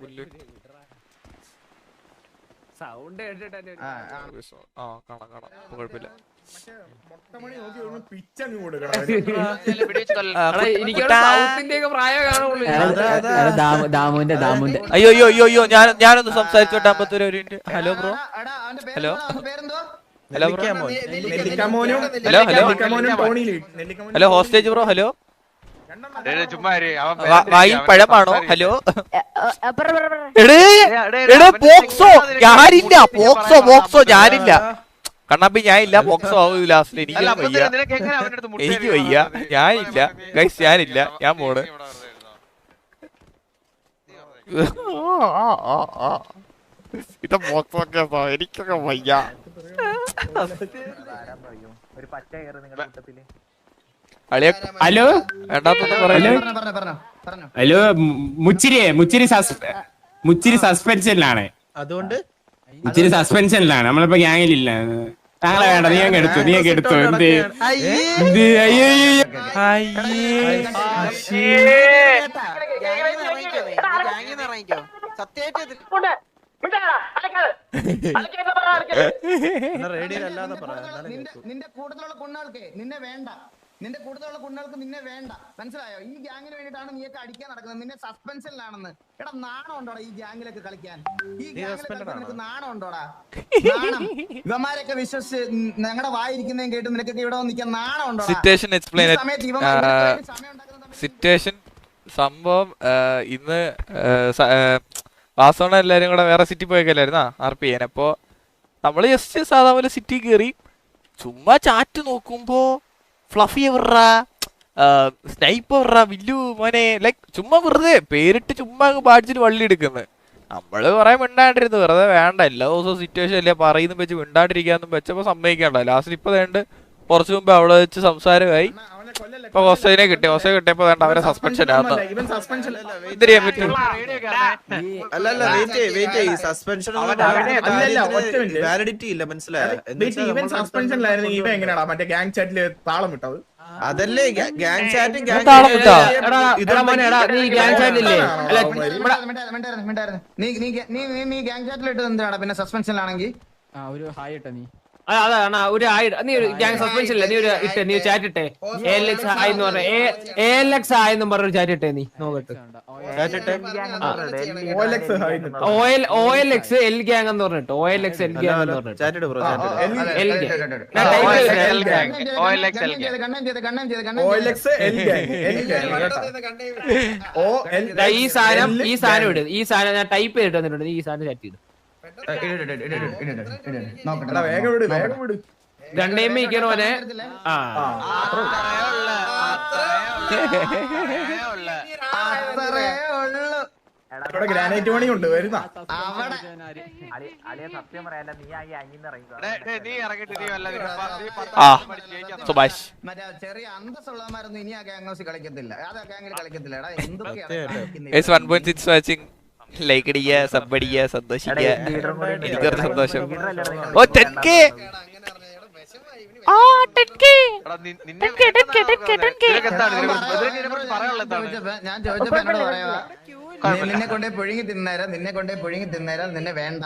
പുല്ല്. സൗണ്ട് കേട്ടിട്ട് ആ, കാണാം കാണാം. കുഴപ്പമില്ല. അയ്യോ അയ്യോ അയ്യോ അയ്യോ. ഞാൻ ഞാനൊന്ന് സംസാരിച്ചോട്ടെ അമ്പത്തൂര് ഒരു minute. Hello bro. Hello. Hello bro. Hello, hello. Hello hostage bro. Hello. രണ്ടെണ്ണം ചുമ്മാ അവൻ വാ- പേര് പഴമാണോ ഹലോ? പോക്സോ ഞാനില്ല പോക്സോ പോക്സോ ഞാനില്ല. കണ്ണാപ്പി ഞാനില്ല പോക്സോ ആവൂ ലാസ്റ്റിൽ എനിക്ക് വയ്യ. എനിക്ക് വയ്യ. ഞാനില്ല. ഗൈസ് ഞാനില്ല. ഞാൻ പോണ്. ഇത് പോക്സോ കേസോ എനിക്കൊക്കെ വയ്യ. അളിയ ഹലോ നിങ്ങളുടെ പറയല്ലേ ഹലോ? ഹലോ? മുച്ചിരിയെ മുച്ചിരി മുച്ചിരി സസ്പെൻഷനിലാണ് അതുകൊണ്ട്? മുച്ചിരി സസ്പെൻഷനിലാണ് നമ്മളിപ്പോ ഗ്യാങ്ങിലില്ല. താങ്കളെ വേണ്ട നീ അങ്ങ് എടുത്തു നീ അങ്ങ് എടുത്തു. എന്ത്? എന്ത്? അയ്യോ നിന്റെ കൂടുതലുള്ള നിന്റെ കൂട്ടത്തിലുള്ള കുണ്ണാൾക്ക് നിന്നെ വേണ്ട. നിന്റെ കൂടുതലുള്ള കുട്ടികൾക്ക് നിന്നെ വേണ്ട. മനസ്സിലായോ? ഈ ഗ്യാങ്ങിന് വേണ്ടിയിട്ടാണ് നീയൊക്കെ അടിക്കാൻ നടക്കുന്നത്. നിന്നെ സസ്പെൻഷനിലാണെന്ന് എടാ നാണം ഉണ്ടോടാ ഈ ഗ്യാങ്ങിലൊക്കെ കളിക്കാൻ? ഈ ഗ്യാങ്ങിലൊക്കെ നിനക്ക് നാണം ഉണ്ടോടാ നാണം. ഇവന്മാരൊക്കെ വിശ്വസിച്ച് ഞങ്ങളുടെ വായിരിക്കുന്നതും കേട്ട് നിനക്കൊക്കെ ഇവിടെ നിൽക്കാൻ നാണം ഉണ്ടോടാ സിറ്റുവേഷൻ എക്സ്പ്ലെയിൻ സിറ്റുവേഷൻ സംഭവം ഇന്ന് വാസോണ എല്ലാരും കൂടെ വേറെ സിറ്റി പോയേക്കല്ലായിരുന്നാ? ആർ പി അപ്പോ നമ്മൾ ജസ്റ്റ് സാധാ പോലെ സിറ്റി കയറി ചുമ്മാ ചാറ്റ് നോക്കുമ്പോ ഫ്ലഫി എവർറാ സ്നൈപ്പ് എവർറാ വില്ലു മോനെ ലൈക് ചുമ്മാ വെറുതെ പേരിട്ട് ചുമ്മാ ബാഡ്ജിന് വള്ളി എടുക്കുന്നത് നമ്മൾ കുറെ മിണ്ടാണ്ടിരുന്നു വെറുതെ വേണ്ട എല്ലാ ദിവസവും സിറ്റുവേഷൻ അല്ലേ പറയുന്നു വെച്ച് മിണ്ടാണ്ടിരിക്കാന്നും വെച്ചപ്പോ സമ്മതിക്കണ്ട ലാസ്റ്റ് ഇപ്പൊ കുറച്ചു മുമ്പ് അവളെ വെച്ച് സംസാരമായി. ഇപ്പൊ ഹോസ്റ്റലിനെ കിട്ടി. ഹോസ്റ്റൽ കിട്ടിയപ്പോ വേണ്ട അവരെ സസ്പെൻഷൻ ആണ് ഇവൻ സസ്പെൻഷൻ എന്ത് ചെയ്യാൻ പറ്റും റേഡിയോ കേറണേ. അല്ല അല്ല വെയിറ്റ് സസ്പെൻഷൻ അല്ലല്ല, വാലിഡിറ്റി ഇല്ല മനസ്സിലായോ? എങ്ങനെയാടാ? മറ്റേ ഗാങ് ചാറ്റിൽ താളം വിട്ടത്. അതല്ലേ ഗ്യാങ് ചാറ്റും നീ ഗ്യാങ് ഗ്യാങ് ചാറ്റിലിട്ട് എന്തിനാടാ? പിന്നെ സസ്പെൻഷനിലാണെങ്കിൽ ഒരു ഹായ് ഇട്ടോ നീ. അതാണ് ഒരു ആയി നീ ഒരു ഗ്യാങ് സസ്പെൻഷൻ ഇല്ല നീ ഒരു ഇട്ടെ നീ ചാറ്റ് ഇട്ടേ എ എൽ എക്സ് ആയി എന്ന് പറഞ്ഞ എ എൽ എക്സ് ആയി എന്ന് പറഞ്ഞ ചാറ്റ് ഇട്ടേ നീ നോക്കട്ടെ O L X L gang എന്ന് പറഞ്ഞിട്ട് O L X L gang എന്ന് പറഞ്ഞിട്ട് ഈ സാധനം ഈ സാധനം ഇടും ഈ സാധനം ഞാൻ ടൈപ്പ് ചെയ്തിട്ട് വന്നിട്ടുണ്ട് നീ ഈ സാധനം ചാറ്റ് ചെയ്തു വേഗം വിട്. വേഗം വിട്. രണ്ടേമ്മ ഇരിക്കണ പോലെ ആ. ഇവിടെ ഗ്രാനൈറ്റ് പണി ഉണ്ട് വരുന്ന സുഭാഷ്. മറ്റേ ചെറിയ അന്തസ്സുള്ളമാരൊന്നും ഇനി ആ ഗാംഗ്ലോസ് കളിക്കത്തില്ല. അത് ആ എന്തൊക്കെയാണ് ലൈക്ക് അടിക്കുക സബ് അടിക്കുക സന്തോഷിക്കുക എനിക്കൊരു സന്തോഷം. ഓ ടെൻ കെ എടാ, നിന്നെ നിനക്ക് എന്താണ്? ഞാൻ? ചോദിച്ചപ്പോ- എന്നോട് പറയാ നിന്നെ കൊണ്ടേ പുഴുങ്ങി തിന്നേരാ നിന്നെ കൊണ്ടേ പുഴുങ്ങി തിന്നേരാ നിന്നെ വേണ്ട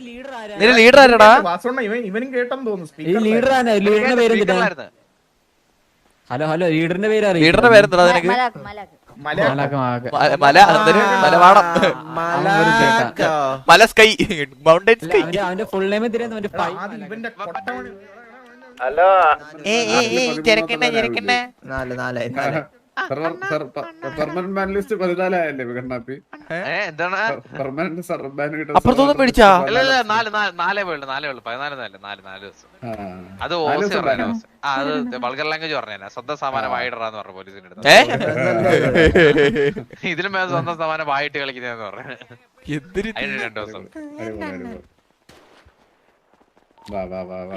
ലീഡർ ആരാ? നിന്റെ ലീഡർ ആരടാ? വാസോണ്ണ ഇവനും കേട്ടെന്ന് തോന്നുന്നു ലീഡർ ആണ് ലീഡറിന്റെ പേര് ഹലോ ഹലോ ലീഡറിന്റെ പേര് അറിയോ ലീഡറിന്റെ പേരെന്താ നിനക്ക്? മല മലവാടം. മല സ്കൈ മൗണ്ടൻ സ്കൈ. അവന്റെ ഫുൾ നെയിം ചെരക്കണ്ടേ ചെരക്കണ്ടേ നാല് നാല് നാല് അപ്പുറത്തൊന്നും അല്ല. നാല് നാല് പോയുള്ളൂ നാലേ ഉള്ളൂ പതിനാല് നാല് നാല് നാല് ദിവസം. ആ. അത് ഓസി പറഞ്ഞു അത് വൾഗർ ലാംഗ്വേജ് പറഞ്ഞേ സ്വന്തം സമാനം വായിടറാന്ന് പറഞ്ഞു പോലീസിന്റെ അടുത്ത്. ഇതിലും സ്വന്തം സമാനം വായിട്ട് കളിക്കുന്നതെന്ന് പറഞ്ഞു. അതിന് രണ്ടു ദിവസം. വാ വാ വാ വാ.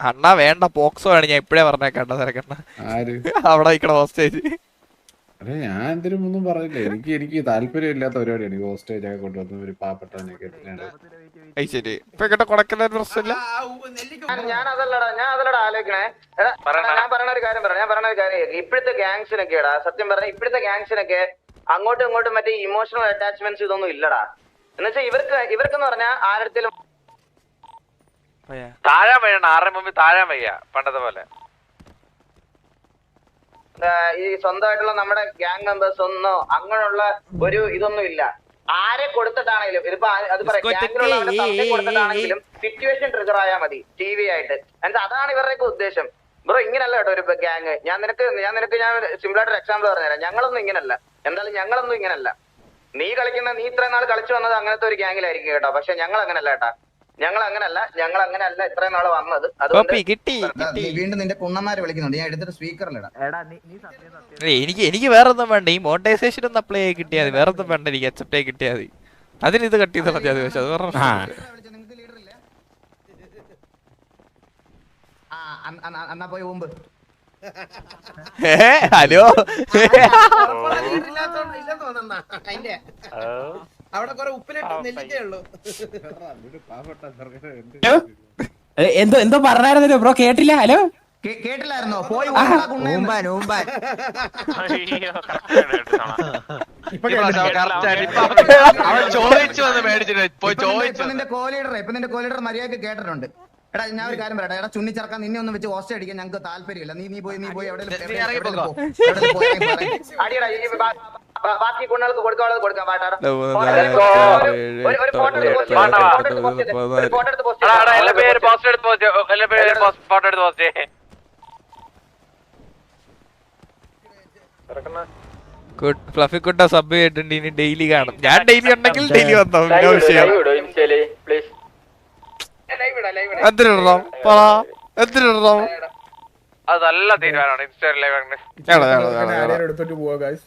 അണ്ണാ വേണ്ട പോക്സോ ആണ് ഞാൻ ഇപ്പഴേ പറഞ്ഞേക്കണ്ട തിരക്കണ്ണ. ആര്? അവിടെ നിക്കണ ഹോസ്റ്റേജ് അതെ ഞാൻ എന്തിനും ഒന്നും പറഞ്ഞില്ല എനിക്ക് എനിക്ക് താല്പര്യം ഇല്ലാത്ത പരിപാടിയാണ് ഈ ഹോസ്റ്റേജ് ഒക്കെ കൊണ്ടുവന്ന ഒരു പാവപ്പെട്ടവനെയൊക്കെ ഇട്ടിട്ട്. അത് ശരി. ഇപ്പൊ കേട്ട കൊടക്കല പ്രശ്നമില്ല? ഞാൻ അതല്ലടാ ഞാൻ അതല്ലടാ ആലോചിക്കണേ. എടാ, ഞാൻ പറയണ ഒരു കാര്യം പറയാം ഞാൻ പറയണ ഒരു കാര്യം ഇപ്പോഴത്തെ ഗാങ്സിനൊക്കെ ഇടാ സത്യം പറഞ്ഞ ഇപ്പോഴത്തെ ഗ്യാങ്സിനൊക്കെ അങ്ങോട്ടും ഇങ്ങോട്ടും മറ്റേ ഇമോഷണൽ അറ്റാച്ച്മെന്റ്സ് ഇതൊന്നും ഇല്ലടാ. എന്നുവെച്ചാൽ ഇവർക്ക് ഇവർക്കെന്ന് പറഞ്ഞാൽ ആരുടെ താഴാൻ വയ്യാണ് ആറിന് മുമ്പ് താഴാൻ വയ്യ പണ്ടത്തെ പോലെ. ഈ സ്വന്തമായിട്ടുള്ള നമ്മുടെ ഗ്യാങ് മെമ്പേഴ്സ് ഒന്നോ അങ്ങനെയുള്ള ഒരു ഇതൊന്നും ഇല്ല. ആരെ കൊടുത്തിട്ടാണെങ്കിലും ഇതിപ്പോ അത് പറയാം തന്നെ കൊടുത്തിട്ടാണെങ്കിലും സിറ്റുവേഷൻ ട്രിഗർ ആയാൽ മതി ടി വി ആയിട്ട്. എന്നിട്ട് അതാണ് ഇവരുടെയൊക്കെ ഉദ്ദേശം. ബ്രോ ഇങ്ങനല്ല കേട്ടോ ഒരു ഗ്യാങ് ഞാൻ നിനക്ക് ഞാൻ നിനക്ക് ഞാൻ സിമ്പിൾ ആയിട്ട് എക്സാമ്പിൾ പറഞ്ഞുതരാം. ഞങ്ങളൊന്നും ഇങ്ങനല്ല എന്തായാലും ഞങ്ങളൊന്നും ഇങ്ങനല്ല നീ കളിക്കുന്ന നീ ഇത്രയും നാൾ കളിച്ചു വന്നത് അങ്ങനത്തെ ഒരു ഗ്യാങ്ങിലായിരിക്കും കേട്ടോ. പക്ഷെ ഞങ്ങൾ അങ്ങനല്ല കേട്ടാ. ഞങ്ങൾ അങ്ങനല്ല ഞങ്ങൾ അങ്ങനല്ല ഇത്രയും നാൾ വന്നത്. കോപ്പി കിട്ടി കിട്ടി. വീണ്ടും നിന്റെ കുണ്ണന്മാര് വിളിക്കുന്നുണ്ട്. ഞാൻ എടുത്തിട്ട് സ്പീക്കറിലിടാം ഏയ് എനിക്ക് എനിക്ക് വേറെ ഒന്നും വേണ്ട. ഈ മോണിറ്റൈസേഷൻ ഒന്ന് അപ്ലൈ ആയി കിട്ടിയാൽ മതി. വേറെ ഒന്നും വേണ്ട. എനിക്ക് അക്സെപ്റ്റ് ആയി കിട്ടിയാൽ മതി. അതിന് ഇത് കട്ട് മതി പക്ഷെ അത് വേറെ ആ. നിങ്ങൾക്ക് ലീഡർ ഇല്ല? ആ അന്ന- അന്ന- എന്നാ പോയി മുമ്പ് ഏ ഹലോ. അവിടെ കുറെ ഉപ്പിലിട്ട് നെല്ലിട്ടേ ഉള്ളൂ. എന്തോ എന്തോ പറഞ്ഞായിരുന്നല്ലോ ബ്രോ കേട്ടില്ല? ഹലോ? കേട്ടില്ലായിരുന്നോ? പോയി ഊമ്പാ കുണ്ണേന്ന്. ഊമ്പാൻ ഊമ്പാൻ അവൻ ചോദിച്ചു വന്ന് മേടിച്ചിട്ട് പോയി ഇപ്പൊ നിന്റെ- ചോദിച്ചു നിന്റെ കോലീഡർ ഇപ്പൊ നിന്റെ കോ മര്യാദയ്ക്ക് കേട്ടിട്ടുണ്ട്. എടാ ഞാൻ ഒരു കാര്യം പറയട്ടെ. എടാ ചുണ്ണിച്ചറക്കാൻ നിന്നെ ഒന്നും വെച്ച് ഹോസ്റ്റ് അടിക്കാൻ ഞങ്ങൾക്ക് താല്പര്യമില്ല. നീ നീ പോയി നീ പോയി എവിടെ ബാക്കി കുണ്ണുകൾക്ക് കൊടുക്കാനുള്ളത് കൊടുക്കാം പാട്ടാടാ എല്ലാ പേര് പോസ്റ്റ് എടുത്ത് പോസ്റ്റ് എല്ലാ പേര് ഫോട്ടോ എടുത്ത് പോസ്റ്റ് ഫ്ലഫി കുട്ട സബ് ചെയ്തിട്ടുണ്ട് ഇനി ഡെയിലി കാണും. ഞാൻ ഡെയിലി ഉണ്ടെങ്കിൽ ഡെയിലി വന്നോ? വിഷയം? എന്തിനിടണം പറ. എന്തിനിടണം അത് നല്ല തീരുമാനമാണ്. Insta live. എടുത്തിട്ട് പോവാ ഗായ്സ്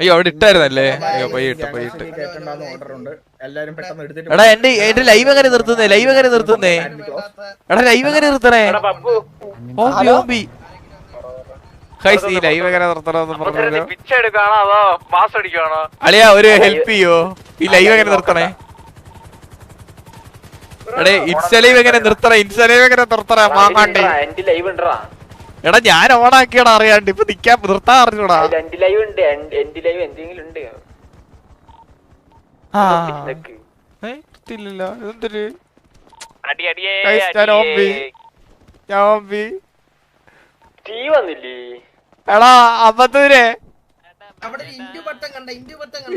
അയ്യോ അവിടെ ഇട്ടായിരുന്നല്ലേ? അയ്യോ ഇട്ട് ഇട്ട് എടാ എന്റെ എന്റെ ലൈവ് എങ്ങനെ നിർത്തുന്നേ? ലൈവ് എങ്ങനെ നിർത്തുന്നേ? എടാ ലൈവ് എങ്ങനെ നിർത്തണേ? ഓമ്പി ഓമ്പി ഹൈസ് ഈ ലൈവ് എങ്ങനെ നിർത്തണമെന്ന് പറഞ്ഞു അളിയാ ഒരു ഹെൽപ്പ് ചെയ്യോ? ഈ ലൈവ് എങ്ങനെ നിർത്തണേ? എടേ ഇൻസ്റ്റ ലൈവ് എങ്ങനെ നിർത്തണേ ഇൻസ്റ്റ എങ്ങനെ നിർത്തണേ മാങ്ങാണ്ടി. എടാ ഞാൻ ഓണാക്കിയാണ് അറിയാണ്ട്. ഇപ്പൊ നിക്കാൻ നിർത്താൻ അറിഞ്ഞൂടാ. എന്തൊരു ഞാൻ ഓമ്പി. ഞാൻ ഓമ്പി എടാ അമ്പത്തൂരെ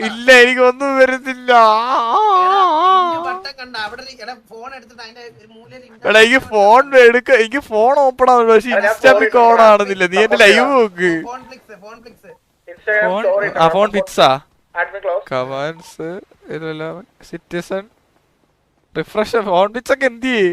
ഇല്ല എനിക്കൊന്നും വരുന്നില്ല എടാ ഫോൺ എടുത്തിട്ട് അതിന്റെ മൂലയിൽ എടാ എനിക്ക് ഫോൺ എടുക്ക എനിക്ക് ഫോൺ ഓപ്പൺ ആവുന്നു പക്ഷെ ഇൻസ്റ്റാമിക്ക് ഓൺ ആവുന്നില്ല നീ എന്റെ ലൈവ് നോക്ക്. Phone flix phone flix phone ആ ഫോൺ പിക്സാ കമാൻസ് ഇല്ലല്ലോ. സിറ്റിസൺ റിഫ്രഷ് ഫോൺ ഫിക്സ് ഒക്കെ എന്ത് ചെയ്യേ?